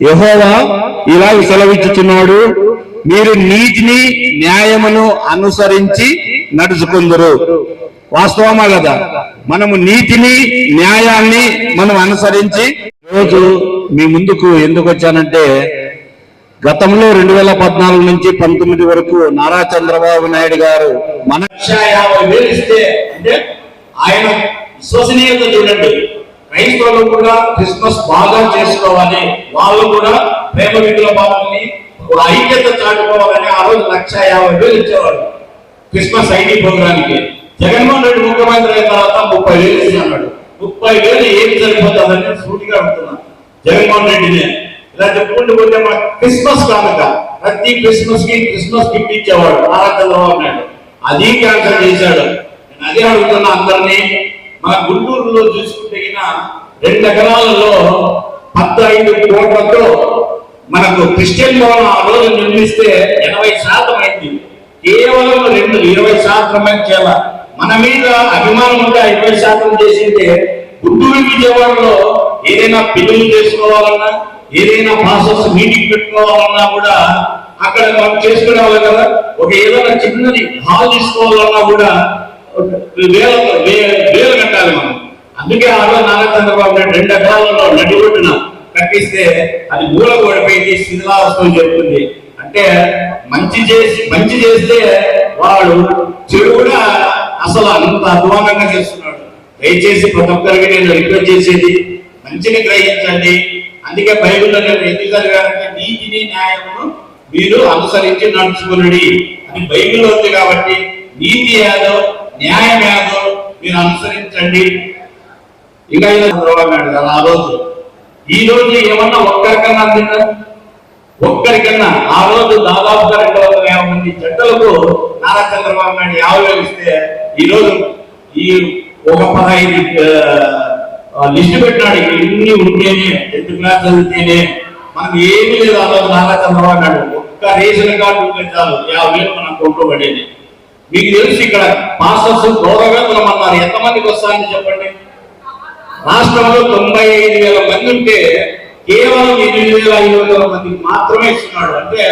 యహోవా ఇలా సెలవిచ్చుచున్నాడు మీరు నీతిని న్యాయమును అనుసరించి నడుచుకుందరు. వాస్తవమా కదా? మనము నీతిని న్యాయాన్ని మనం అనుసరించి రోజు మీ ముందుకు ఎందుకు వచ్చానంటే గతంలో రెండు వేల పద్నాలుగు నుంచి పంతొమ్మిది వరకు నారా చంద్రబాబు నాయుడు గారు మన వేలు ఇస్తే అంటే ఆయన విశ్వసనీయత చూడండి. క్రైస్తవులు కూడా క్రిస్మస్ బాగా చేసుకోవాలి. వాళ్ళు కూడా ప్రేమ విధుల భావాన్ని ఐక్యత చాటుకోవాలని ఆ రోజు లక్ష యాభై వేలు ఇచ్చేవాడు క్రిస్మస్ ఐడి ప్రోగ్రామ్కి జగన్మోహన్ రెడ్డి ముఖ్యమంత్రి అయిన తర్వాత ముప్పై వేలు అన్నాడు ముప్పై వేలు ఏం సరిపోతుందని సూటిగా అంటున్నాను జగన్మోహన్ రెడ్డిని. ఇలా చెప్పుకుంటూ పోతే మన క్రిస్మస్ కానుక. ప్రతి క్రిస్మస్కి క్రిస్మస్ గిఫ్ట్ ఇచ్చేవాడు. నారా చంద్రబాబు నాయుడు. అది క్యాన్సర్ చేశాడు. నేను అదే అడుగుతున్నా అందరినీ. మన గుంటూరులో చూసి తగిన రెండు ఎకరాలలో పద్దైదు కోట్లతో మనకు క్రిస్టియన్ భవనం ఆ రోజు నిర్మిస్తే ఎనభై శాతం అయింది. కేవలం రెండు ఇరవై శాతం చేయాల. మన మీద అభిమానం ఉంటే ఇరవై శాతం చేసింటే గుంటూరు విజయవాడలో ఏదైనా పెళ్ళి చేసుకోవాలన్నా ఏదైనా ప్రాసెస్ మీటింగ్ పెట్టుకోవాలన్నా కూడా అక్కడ మనం చేసుకునే వాళ్ళు కదా. ఒక ఏదైనా చిన్నది హాల్ తీసుకోవాలన్నా కూడా వేల వేలు కట్టాలి మనం. అందుకే ఆ రోజు నారా చంద్రబాబు నాయుడు రెండు ఎకరాలలో నడిగొట్టున కట్టిస్తే అది మూల పడిపోయింది శిథిలావస్థ చెప్తుంది. అంటే మంచి చేసి మంచి చేస్తే వాడు చెడు కూడా అసలు అంత అధ్వానంగా చేస్తున్నాడు. దయచేసి ప్రతి ఒక్కరికి నేను రిక్వెస్ట్ చేసేది మంచిని గ్రహించండి. అందుకే బైబిల్లో నేను ఎందుకు చదివానంటే నీతిని న్యాయమును మీరు అనుసరించి నడుచుకున్నది అది బైబిల్లో ఉంది కాబట్టి నీతి యాదో న్యాయం యాదో మీరు అనుసరించండి. ఇక చంద్రబాబు నాయుడు గారు ఆ రోజు ఈ రోజు ఏమన్నా ఒక్కరికన్నా అందిందా? ఒక్కరికన్నా. ఆ రోజు దాదాపుగా రెండు వందల యాభై మంది జంటలకు నారా చంద్రబాబు నాయుడు యాభై వేలు ఇస్తే ఈ రోజు ఈ ఒక పదహైదు లిస్ట్ లిస్టు పెట్టినాడు. ఇన్ని ఉంటేనే టెన్త్ క్లాస్ చదివితేనే మనకు ఏమీ లేదు. ఆ రోజు నారా చంద్రబాబు నాయుడు ఒక్క రేషన్ కార్డు ఉంటే చాలు. యాభై వేలు మనం కొంటూ పడేది. మీకు తెలుసు ఇక్కడ మాస్టర్స్ గౌరవవేతనం అన్నారు ఎంతమందికి వస్తారని చెప్పండి? రాష్ట్రంలో తొంభై ఐదు వేల మంది ఉంటే కేవలం ఎనిమిది వేల ఐదు వందల మందికి మాత్రమే ఇస్తున్నాడు. అంటే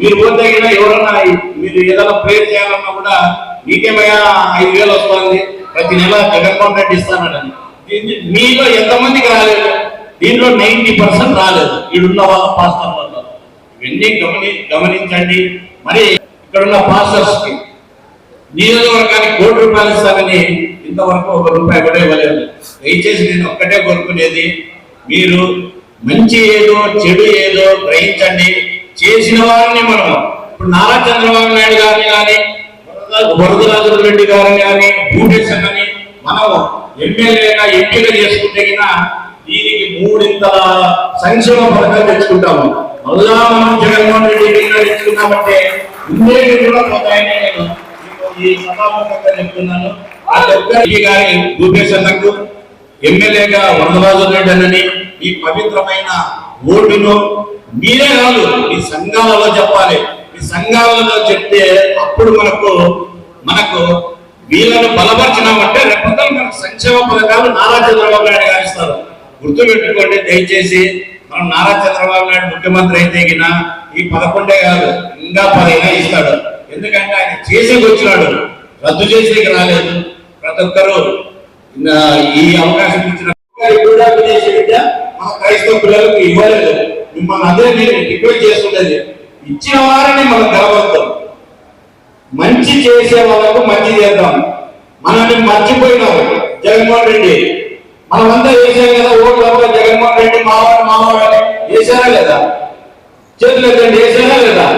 మీరు పోతే ఎవరన్నా మీరు ఏదైనా ప్రేర్ చేయాలన్నా కూడా మీకేమయ్యా ఐదు వేలు వస్తుంది ప్రతి నెల జగన్మోహన్ రెడ్డి ఇస్తానని. మీలో ఎంతమందికి రాలేదు? దీంట్లో నైన్టీ పర్సెంట్ రాలేదు. వీడున్న వాళ్ళ పాస్టర్ వల్ల. ఇవన్నీ గమని గమనించండి. మరి ఇక్కడున్న పాస్టర్స్కి నియోజకవర్గానికి కోటి రూపాయలు ఇస్తానని ఇంతవరకు ఒక రూపాయి కూడా ఇవ్వలేదు. దయచేసి నేను ఒక్కటే కోరుకునేది మీరు మంచి ఏదో చెడు ఏదో గ్రహించండి. చేసిన వారిని మనం ఇప్పుడు నారా చంద్రబాబు నాయుడు గారిని కానీ వరదరాజు రెడ్డి గారిని కానీ భూమేశన్ అని మనం ఎమ్మెల్యేగా ఎంపీగా చేసుకుంటే గిన దీనికి మూడింతల సంక్షేమ పథకాలు తెచ్చుకుంటాము. మళ్ళా మనం జగన్మోహన్ రెడ్డి తెచ్చుకున్నామంటే ఉండేవి కూడా పోతాయని నేను ఈ సభాముఖంగా చెప్తున్నాను. ఆ ఒక్కరికి గారి భూపేశ్ అన్నకు ఎమ్మెల్యేగా వరదరాజు రెడ్డి అన్నని ఈ పవిత్రమైన ఓటును మీరే కాదు మీ సంఘాలలో చెప్పాలి. మీ సంఘాలలో చెప్తే అప్పుడు మనకు మనకు వీళ్ళను బలపరిచినామంటే రేపొద్దున మనకు సంక్షేమ పథకాలు నారా చంద్రబాబు నాయుడు గారు ఇస్తారు. గుర్తుపెట్టుకోండి దయచేసి మనం నారా చంద్రబాబు నాయుడు ముఖ్యమంత్రి అయితే ఈ పదకొండే కాదు ఇంకా పదైనా ఇస్తాడు. ఎందుకంటే ఆయన చేసేకి వచ్చినాడు. రద్దు చేసేకి రాలేదు. ప్రతి ఒక్కరు ఈ అవకాశం ఇచ్చిన ఒక్కరికి విద్య మన క్రైస్తవ పిల్లలకు ఇవ్వలేదు. మిమ్మల్ని అదే మీరు రిక్వెస్ట్ చేస్తుండేది ఇచ్చిన వారిని మనం గెలవద్దాం. మంచి చేసే వాళ్ళకు మంచి చేద్దాం. మనల్ని మర్చిపోయినారు జగన్మోహన్ రెడ్డి. మనమంతా వేసాం కదా ఓట్లు అంతా జగన్మోహన్ రెడ్డి మావాడు మావాడు అని లేదా? చేతులు ఎత్తండి వేసారా లేదా?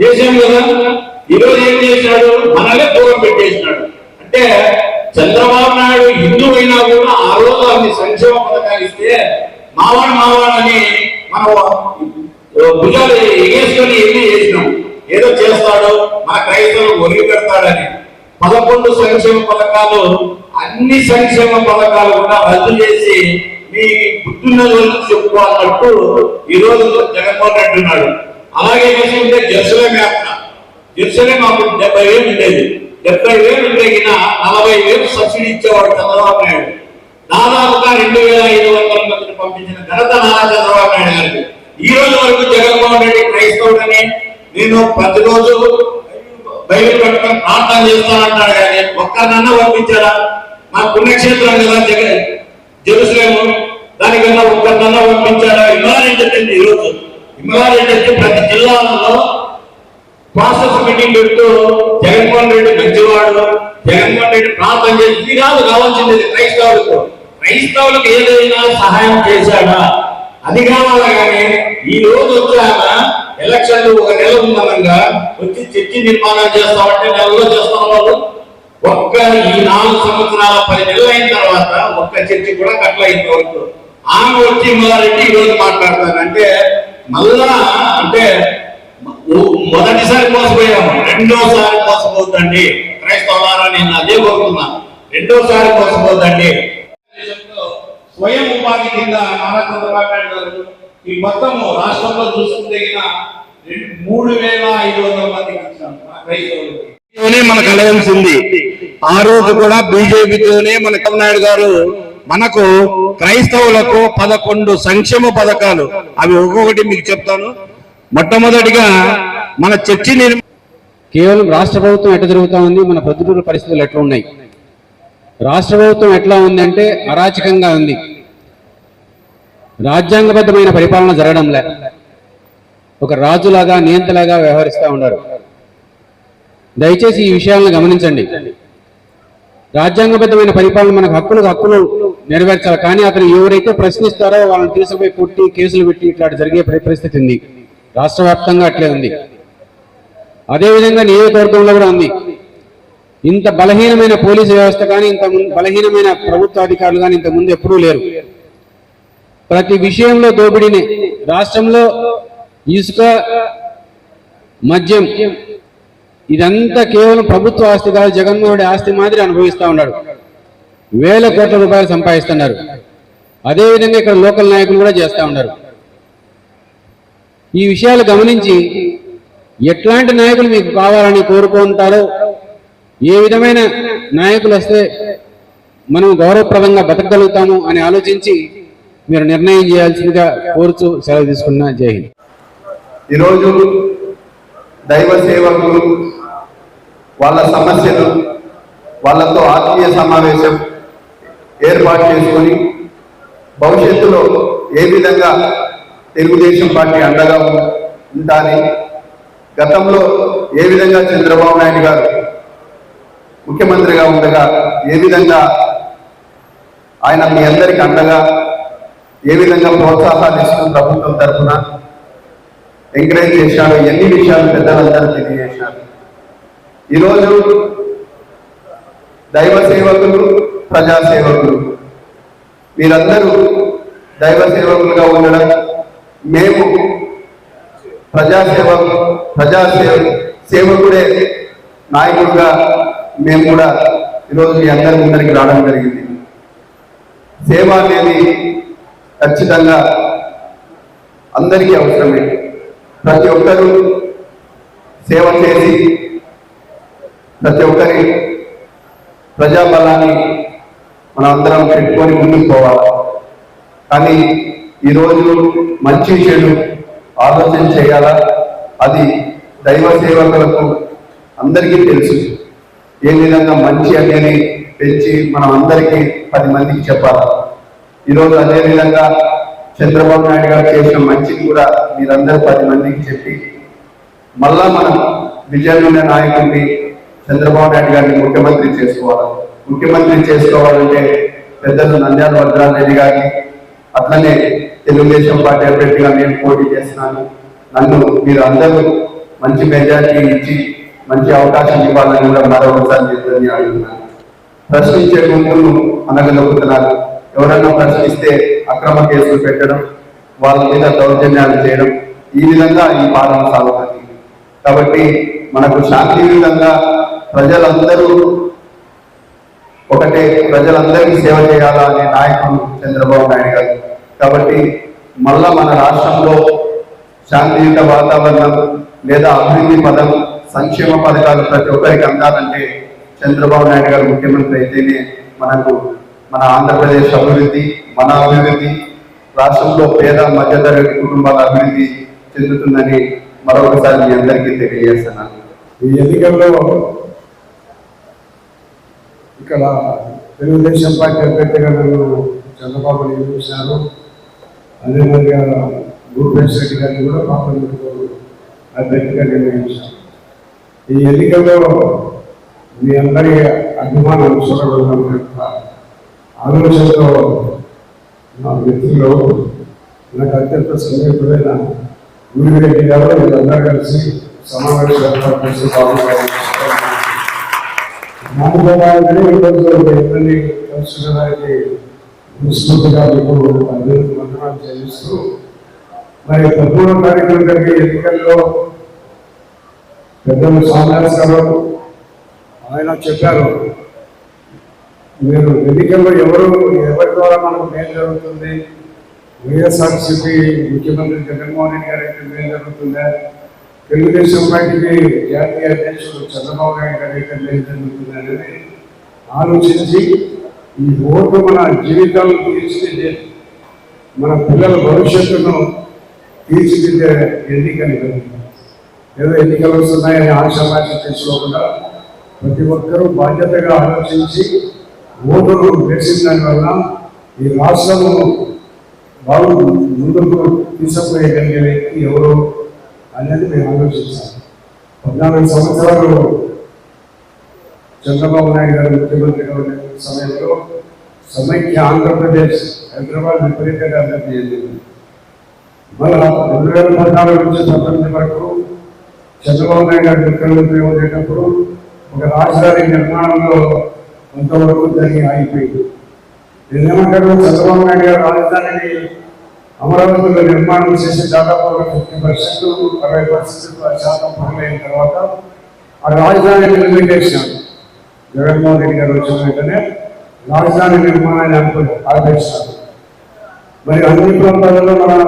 వేసాం కదా. ఈరోజు ఏం చేశాడు? మనలే దూరం పెట్టేసినాడు. అంటే చంద్రబాబు నాయుడు హిందూ అయినా కూడా ఆ రోజు అన్ని సంక్షేమ పథకాలు ఇస్తే మావాడు మావాడు అని మనం భుజాలు ఎగేసుకొని ఎన్ని చేసినాం? ఏదో చేస్తాడు మన క్రైస్తవులు ఒరిగి పెడతాడని. పదకొండు సంక్షేమ పథకాలు అన్ని సంక్షేమ పథకాలు కూడా రద్దు చేసి మీ పుట్టిన రోజు చెప్పుకోవాలన్నట్టు ఈ రోజు జగన్మోహన్ రెడ్డి ఉన్నాడు. అలాగే చేసుకుంటే జస్సులే యాత్ర జెరూసలేం అప్పుడు డెబ్బై వేలు ఉండేది. డెబ్బై వేలు ఉండేగిన నలభై వేలు సబ్సిడీ ఇచ్చేవాడు చంద్రబాబు నాయుడు. దాదాపుగా రెండు వేల ఐదు వందల మందిని పంపించిన ఘనత నారా చంద్రబాబు నాయుడు గారికి. ఈ రోజు వరకు జగన్మోహన్ రెడ్డి క్రైస్తవుడని నేను ప్రతిరోజు బైబిల్ పట్టుకొని ప్రార్థన చేస్తానంటాడు కానీ ఒక్కరినన్నా పంపించారా మా పుణ్యక్షేత్రం కదా జగన్ జెరూసలేము. దానికన్నా ఒక్కరినన్నా పంపించాడా? ఇమ్మారెడ్డి వచ్చింది ఈరోజు ఇమ్మారెడ్డి వచ్చి ప్రతి జిల్లాలో ప్రాసెస్ మీటింగ్ పెడుతూ జగన్మోహన్ రెడ్డి మంచివాడు జగన్మోహన్ రెడ్డి ప్రార్థన చేసి ఇది కాదు కావాల్సింది క్రైస్తవులకు. క్రైస్తవులకు ఏదైనా సహాయం చేశాడా? అది కావాలా కానీ ఈ రోజు వచ్చాక ఎలక్షన్లు ఒక నెల ఉందనంగా వచ్చి చర్చి నిర్మాణం చేస్తామంటే నెలలో చేస్తాం వాళ్ళు ఒక్క ఈ నాలుగు సంవత్సరాల పది నెలలు అయిన తర్వాత ఒక్క చర్చి కూడా కట్టలైంది వరకు. ఆమె వచ్చి మొదలెట్టి ఈ రోజు మాట్లాడతాను. అంటే మళ్ళా అంటే మొదటిసారి మోసపోయాము రెండోసారి మోసపోద్దండి క్రైస్తవులారా నేను అదే కోరుతున్నా రెండోసారి మోసపోద్దండి స్వయం ఉపాధి కింద నారా చంద్రబాబు నాయుడు గారు ఈ మొత్తము రాష్ట్రంలో చూసుకుంటే మూడు వేల ఐదు వందల మందికి ఇచ్చాం మన క్రైస్తవులకి. తోనే ఉంది ఆ రోజు కూడా బీజేపీతోనే మన కమనాయుడు గారు మనకు క్రైస్తవులకు పదకొండు సంక్షేమ పథకాలు. అవి ఒక్కొక్కటి మీకు చెప్తాను. మొట్టమొదటిగా మన చర్చి నిర్మాణం కేవలం రాష్ట్ర ప్రభుత్వం ఎట్లా జరుగుతా ఉంది? మన ప్రతికూల పరిస్థితులు ఎట్లా ఉన్నాయి? రాష్ట్ర ప్రభుత్వం ఎట్లా ఉందంటే అరాచకంగా ఉంది. రాజ్యాంగబద్ధమైన పరిపాలన జరగడంలే. ఒక రాజులాగా నియంతలాగా వ్యవహరిస్తూ ఉన్నారు. దయచేసి ఈ విషయాలను గమనించండి. రాజ్యాంగబద్ధమైన పరిపాలన మనకు హక్కులకు హక్కులు నెరవేర్చాలి. కానీ అతను ఎవరైతే ప్రశ్నిస్తారో వాళ్ళని తీసుకుపోయి కొట్టి కేసులు పెట్టి ఇట్లా జరిగే పరి- పరిస్థితి ఉంది. రాష్ట్ర వ్యాప్తంగా అట్లే ఉంది. అదేవిధంగా నియోజకవర్గంలో కూడా ఉంది. ఇంత బలహీనమైన పోలీసు వ్యవస్థ కానీ ఇంత ముందు బలహీనమైన ప్రభుత్వ అధికారులు కానీ ఇంత ముందు ఎప్పుడూ లేరు. ప్రతి విషయంలో దోపిడీనే. రాష్ట్రంలో ఇసుక మద్యం ఇదంతా కేవలం ప్రభుత్వ ఆస్తి కాదు జగన్మోహన్ ఆస్తి మాదిరి అనుభవిస్తా ఉన్నాడు. వేల కోట్ల రూపాయలు సంపాదిస్తున్నారు. అదేవిధంగా ఇక్కడ లోకల్ నాయకులు కూడా చేస్తా ఉన్నారు. ఈ విషయాలు గమనించి ఎట్లాంటి నాయకులు మీకు కావాలని కోరుకుంటారో ఏ విధమైన నాయకులు వస్తే మనం గౌరవప్రదంగా బతకగలుగుతాము అని ఆలోచించి మీరు నిర్ణయం చేయాల్సిందిగా కోరుచు సెలవు తీసుకున్న జై హింద్. ఈరోజు దైవ సేవకులు వాళ్ళ సమస్యలు వాళ్ళతో ఆత్మీయ సమావేశం ఏర్పాటు చేసుకొని భవిష్యత్తులో ఏ విధంగా తెలుగుదేశం పార్టీ అండగా ఉండాలి గతంలో ఏ విధంగా చంద్రబాబు నాయుడు గారు ముఖ్యమంత్రిగా ఉండగా ఏ విధంగా ఆయన మీ అందరికి అండగా ఏ విధంగా ప్రోత్సాహాలు ఇస్తూ ప్రభుత్వం తరఫున ఎంకరేజ్ చేశాడు ఎన్ని విషయాలు పెద్దలందరూ తెలియజేశారు. ఈరోజు దైవ సేవకులు ప్రజాసేవకులు మీరందరూ దైవ సేవకులుగా ఉండడం మేము ప్రజాసేవ ప్రజాసేవ సేవకుడే నాయకుడిగా మేము కూడా ఈరోజు మీ అందరి ముందరికి రావడం జరిగింది. సేవ అనేది ఖచ్చితంగా అందరికీ అవసరమే. ప్రతి ఒక్కరూ సేవ చేసి ప్రతి ఒక్కరి ప్రజాబలాన్ని మనం అందరం పెట్టుకొని ముందుకు పోవాలి. కానీ ఈరోజు మంచి చెడు ఆలోచన చేయాలా? అది దైవ సేవకులకు అందరికీ తెలుసు. ఏ విధంగా మంచి అనేది పెంచి మనం అందరికీ పది మందికి చెప్పాలి? ఈరోజు అదే విధంగా చంద్రబాబు నాయుడు గారు చేసిన మంచిని కూడా మీరందరూ పది మందికి చెప్పి మళ్ళా మనం విజయనున్న నాయకుడిని చంద్రబాబు నాయుడు గారిని ముఖ్యమంత్రి చేసుకోవాలి? ముఖ్యమంత్రి చేసుకోవాలంటే పెద్దలు నంద్యాల భద్రారెడ్డి గారిని అట్లనే తెలుగుదేశం పార్టీ అభ్యర్థిగా నేను పోటీ చేస్తున్నాను. నన్ను మీరు అందరూ మంచి మెజార్టీ ఇచ్చి మంచి అవకాశం ఇవ్వాలని కూడా మరొకసారి చెప్తుంది అడుగుతున్నాను ప్రశ్నించే గుంపులను అనగలుగుతున్నారు ఎవరైనా ప్రశ్నిస్తే అక్రమ కేసులు పెట్టడం వాళ్ళ మీద దౌర్జన్యాలు చేయడం ఈ విధంగా ఈ పాలన సాగుతుంది. కాబట్టి మనకు శాంతియుతంగా ప్రజలందరూ ఒకటే ప్రజలందరికీ సేవ చేయాలా అనే నాయకుడు చంద్రబాబు నాయుడు గారు. కాబట్టి మళ్ళా మన రాష్ట్రంలో శాంతియుత వాతావరణం లేదా అభివృద్ధి పదం సంక్షేమ పథకాలు ప్రతి ఒక్కరికి అందాలంటే చంద్రబాబు నాయుడు గారు ముఖ్యమంత్రి అయితేనే మనకు మన ఆంధ్రప్రదేశ్ అభివృద్ధి మన అభివృద్ధి రాష్ట్రంలో పేద మధ్యతరగతి కుటుంబాల అభివృద్ధి చెందుతుందని మరొకసారి మీ అందరికీ తెలియజేస్తున్నాను ఈ ఎన్నికల్లో ఇక్కడ తెలుగుదేశం పార్టీ అభ్యర్థిగా నన్ను చంద్రబాబు నియమించినారు అదే మాదిరిగా భూపేష్ రెడ్డి గారిని కూడా పార్లమెంటుకు అభ్యర్థిగా నిర్ణయించాం ఈ ఎన్నికల్లో మీ అందరి అభిమానం చూడగలం యొక్క ఆలోచనతో నా మిత్రులు నాకు అత్యంత సన్నిహితుడైన గురిరెడ్డి గారు వీళ్ళందరూ కలిసి సమావేశం ఏర్పాటు చేసి బాగుంటారు మాట్లాడాలని ఈరోజు ఇబ్బంది మీకు అభివృద్ధి వందనాలు చెల్లిస్తూ మరి పదమూడో తారీఖున జరిగే ఎన్నికల్లో పెద్దలు సామ్యాస్ గారు ఆయన చెప్పారు మీరు ఎన్నికల్లో ఎవరు ఎవరి ద్వారా మనకు మేలు జరుగుతుంది? వైఎస్ఆర్సీపీ ముఖ్యమంత్రి జగన్మోహన్ రెడ్డి గారికి మేలు జరుగుతుందా? తెలుగుదేశం పార్టీకి జాతీయ అధ్యక్షుడు చంద్రబాబు నాయుడు గారికి మేలు జరుగుతుంది? అనేది ఆలోచించి ఈ ఓటు మన జీవితాలను తీర్చిదిద్దే మన పిల్లల భవిష్యత్తును తీర్చిదిద్దే ఎన్నికలు ఏదో ఎన్నికలు వస్తున్నాయని ఆశాభాష తీసుకోకుండా ప్రతి ఒక్కరూ బాధ్యతగా ఆలోచించి ఓటును వేసిన దానివల్ల ఈ రాష్ట్రము బాగు ముందుకు తీసుకుపోయగలిగే వ్యక్తి ఎవరు అనేది మేము ఆలోచించాం పద్నాలుగు సంవత్సరాలు చంద్రబాబు నాయుడు గారు ముఖ్యమంత్రిగా ఉన్న సమయంలో సమైక్య ఆంధ్రప్రదేశ్ హైదరాబాద్ విపరీతంగా అభివృద్ధి చెందింది. మళ్ళా రెండు వేల పద్నాలుగు నుంచి సంబంధించిన వరకు చంద్రబాబు నాయుడు గారు ముఖ్యమంత్రి ఉండేటప్పుడు ఒక రాజధాని నిర్మాణంలో కొంతవరకు జరిగి ఆగిపోయింది. నేనేమంటారు చంద్రబాబు నాయుడు గారు రాజధానిని అమరావతిలో నిర్మాణం చేసి దాదాపు ఒక ఫిఫ్టీ పర్సెంట్ అరవై పర్సెంట్ శాతం పనులైన తర్వాత ఆ రాజధాని నిర్మించేసాం జగన్మోహన్ రెడ్డి గారు వచ్చిన వెంటనే రాజధాని నిర్మాణాన్ని అనుకుని మరి అన్ని ప్రాంతాలలో మన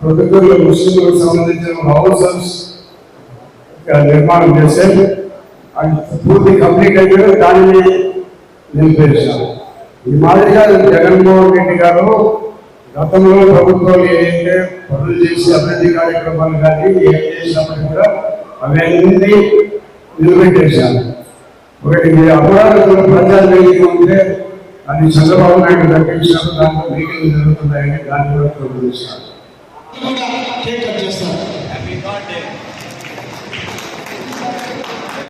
ప్రభుత్వంలో ముస్లింలకు సంబంధించిన హౌసెస్ నిర్మాణం చేస్తే అది పూర్తి కంప్లీట్ అయిపోయి దానిని నిలిపేశాను ఈ మాదిరిగా జగన్మోహన్ రెడ్డి గారు గతంలో ప్రభుత్వాలు ఏదైతే పనులు చేసి అభివృద్ధి కార్యక్రమాలు కానీ ఏం చేసినప్పటికీ కూడా అవన్నీ నిలబెట్టేశాను ఒకటి మీరు అమరావతిలో పంచాలు వేదిక ఉంటే అది చంద్రబాబు నాయుడు దక్కించినప్పుడు దాంట్లో మీటింగ్ జరుగుతున్నాయని దాన్ని కూడా ప్రభుత్వం చేస్తారు.